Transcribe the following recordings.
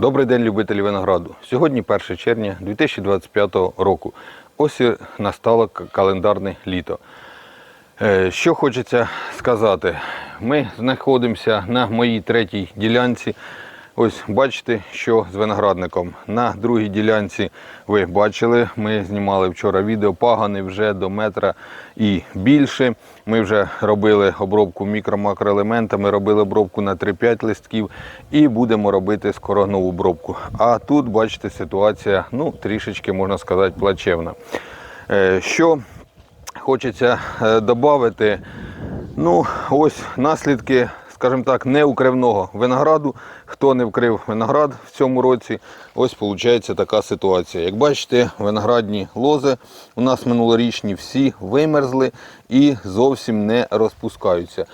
Добрий день, любителі винограду. Сьогодні 1 червня 2025 року. Ось і настало календарне літо. Е, Що хочеться сказати? Ми знаходимося на моїй третій ділянці. Ось бачите, що з виноградником. На другій ділянці ви бачили, ми знімали вчора відео, пагани вже до метра і більше. Ми вже робили обробку мікро-макроелементами, робили обробку на 3-5 листків і будемо робити скоро обробку. А тут, бачите, ситуація ну, трішечки, можна сказати, плачевна. Е, Що хочеться додати. Ну, ось наслідки, скажімо так, неукривного винограду. Хто не вкрив виноград в цьому році, ось виходить така ситуація. Як бачите, виноградні лози у нас минулорічні всі вимерзли і зовсім не розпускаються.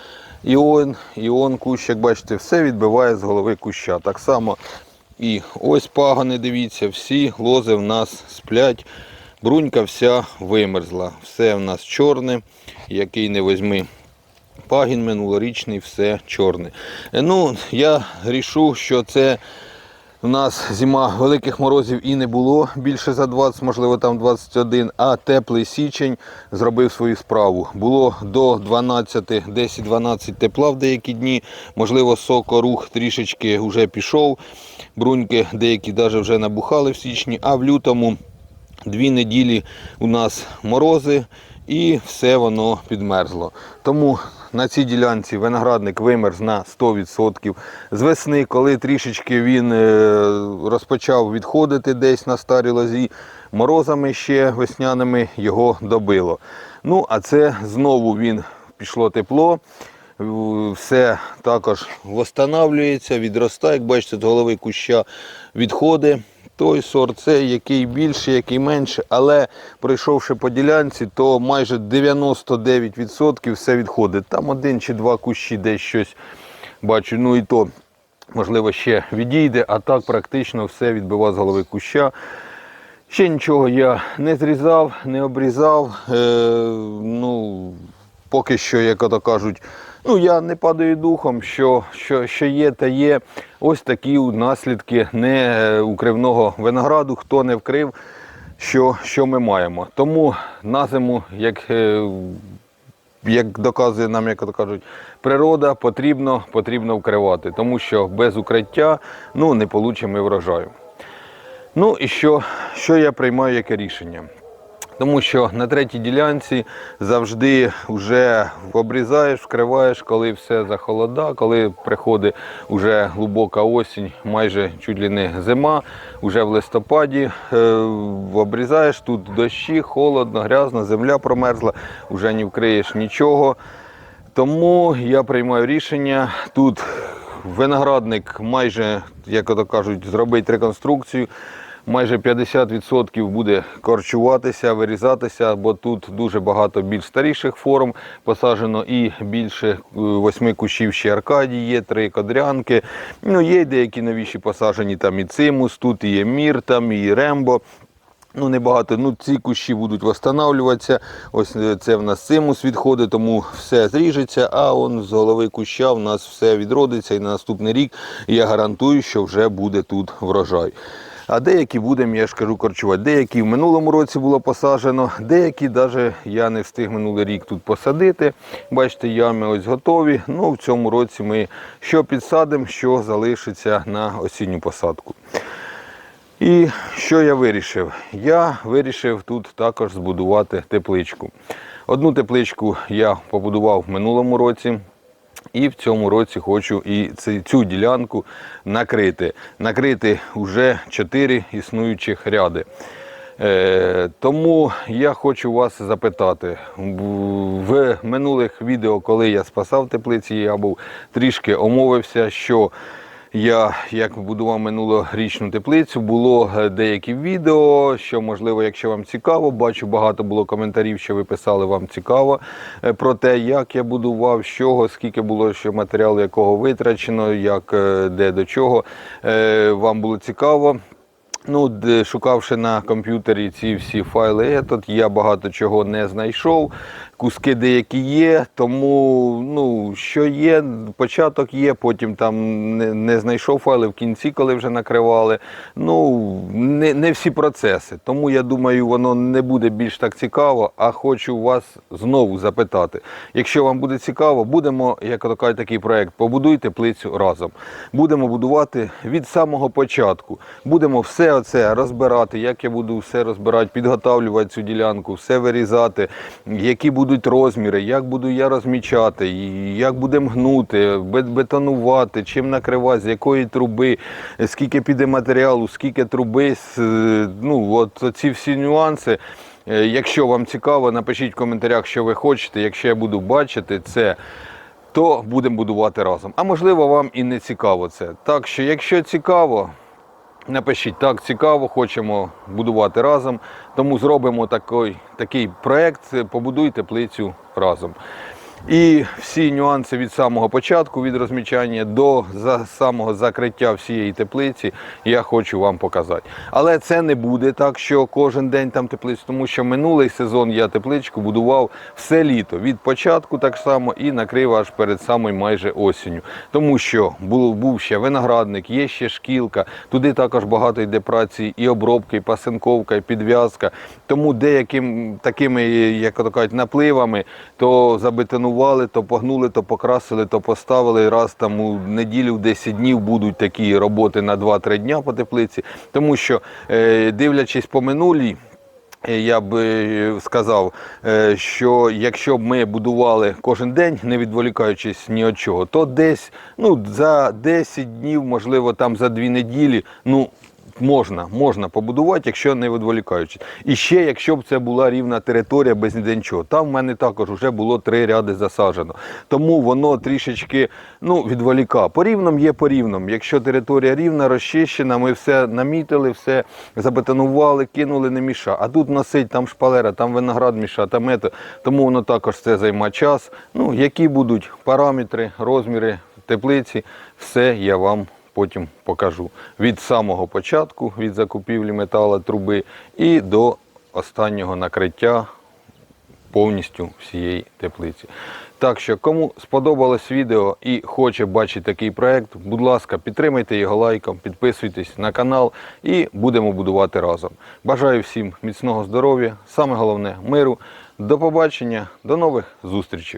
І он, і он кущ, як бачите, все відбиває з голови куща. Так само і ось пагани, дивіться, всі лози в нас сплять. Брунька вся вимерзла. Все в нас чорне, який не возьми. Пагін минулорічний, все чорне. Е, Ну, я рішу, що це у нас зима великих морозів і не було більше за 20, можливо там 21, а теплий січень зробив свою справу. Було до 12, 10-12 тепла в деякі дні. Можливо, сокорух трішечки вже пішов. Бруньки деякі навіть вже набухали в січні, а в лютому дві неділі у нас морози і все воно підмерзло. Тому на цій ділянці виноградник вимерз на 100%. З весни, коли трішечки він е, розпочав відходити десь на старій лозі, морозами ще весняними його добило. Ну, а це знову він пішло тепло. Все також встановлюється, відростає, як бачите, з голови куща відходи. Той сорт, це який більше, який менше, але пройшовши по ділянці, то майже 99% все відходить. Там один чи два кущі десь щось бачу, ну і то, можливо, ще відійде, а так практично все відбива з голови куща. Ще нічого я не зрізав, не обрізав. Е, ну, поки що, як ото кажуть, ну я не падаю духом, що, що, що є, та є. Ось такі наслідки неукривного винограду. Хто не вкрив, що, що ми маємо. Тому на зиму, як е, як доказує нам, як то кажуть, природа потрібно, потрібно вкривати, тому що без укриття ну, не получимо врожаю. Ну і що, що я приймаю яке рішення? Тому що на третій ділянці завжди вже обрізаєш, вкриваєш, коли все захолода, коли приходить вже глибока осінь, майже чуть ли не зима, вже в листопаді е, обрізаєш, тут дощі, холодно, грязно, земля промерзла, вже не вкриєш нічого. Тому я приймаю рішення тут виноградник майже, як ото кажуть, зробить реконструкцію. Майже 50% буде корчуватися, вирізатися, бо тут дуже багато більш старіших форм посаджено і більше е, восьми кущів ще Аркадії є, три кодрянки. Ну, є деякі новіші посаджені, там і цимус, тут і є мір, там і рембо. Ну, небагато. Ну, ці кущі будуть встановлюватися. Ось е, це в нас цимус відходить, тому все зріжеться, а он з голови куща в нас все відродиться і на наступний рік я гарантую, що вже буде тут врожай. А деякі будемо, я ж кажу, корчувати. Деякі в минулому році було посаджено, деякі навіть я не встиг минулий рік тут посадити. Бачите, ями ось готові. Ну, в цьому році ми що підсадимо, що залишиться на осінню посадку. І що я вирішив? Я вирішив тут також збудувати тепличку. Одну тепличку я побудував в минулому році. І в цьому році хочу і цю ділянку накрити. Накрити вже 4 існуючих ряди. Е, тому я хочу вас запитати. В- минулих відео, коли я спасав теплиці, я був трішки омовився, що я як будував минулорічну теплицю, було е, деякі відео, що можливо, якщо вам цікаво, бачу багато було коментарів, що ви писали вам цікаво е, про те, як я будував, з чого, скільки було що матеріалу, якого витрачено, як е, де до чого. Вам було цікаво. Ну, шукавши на комп'ютері ці всі файли, тут я багато чого не знайшов. Куски деякі є, тому ну, що є, початок є, потім там не, не знайшов файли в кінці, коли вже накривали. Ну, не, не всі процеси. Тому я думаю, воно не буде більш так цікаво, а хочу вас знову запитати. Якщо вам буде цікаво, будемо, як то кажуть, такий проект, побудуй теплицю разом. Будемо будувати від самого початку. Будемо все оце розбирати, як я буду все розбирати, підготавлювати цю ділянку, все вирізати, які будуть розміри, як буду я розмічати, як будемо гнути, бетонувати, чим накривати, з якої труби, скільки піде матеріалу, скільки труби, ну от ці всі нюанси. Е, Якщо вам цікаво, напишіть в коментарях, що ви хочете. Якщо я буду бачити це, то будемо будувати разом. А можливо, вам і не цікаво це. Так що, якщо цікаво, напишіть так, цікаво, хочемо будувати разом. Тому зробимо такий, такий проект, побудуй теплицю разом. І всі нюанси від самого початку, від розмічання до самого закриття всієї теплиці я хочу вам показати. Але це не буде так, що кожен день там теплицю, тому що минулий сезон я тепличку будував все літо. Від початку так само і накрив аж перед самою майже осінню. Тому що був, ще виноградник, є ще шкілка, туди також багато йде праці і обробки, і пасинковка, і підв'язка. Тому деяким такими, як то кажуть, напливами, то забетонували, то погнули, то покрасили, то поставили. Раз там у неділю, в 10 днів будуть такі роботи на 2-3 дня по теплиці. Тому що, е, дивлячись по минулій, Е, Я б е, сказав, що якщо б ми будували кожен день, не відволікаючись ні від чого, то десь ну, за 10 днів, можливо, там за 2 неділі, ну. Можна, можна побудувати, якщо не відволікаючись. І ще, якщо б це була рівна територія без ніде нічого. Там в мене також вже було три ряди засаджено. Тому воно трішечки ну, відволіка. По рівному є по рівному. Якщо територія рівна, розчищена, ми все намітили, все забетонували, кинули, не міша. А тут носить там шпалера, там виноград міша, там ето. Тому воно також це займе час. Ну, які будуть параметри, розміри теплиці, все я вам потім покажу. Від самого початку, від закупівлі метала, труби і до останнього накриття повністю всієї теплиці. Так що, кому сподобалось відео і хоче бачити такий проект, будь ласка, підтримайте його лайком, підписуйтесь на канал і будемо будувати разом. Бажаю всім міцного здоров'я, саме головне миру. До побачення, до нових зустрічей.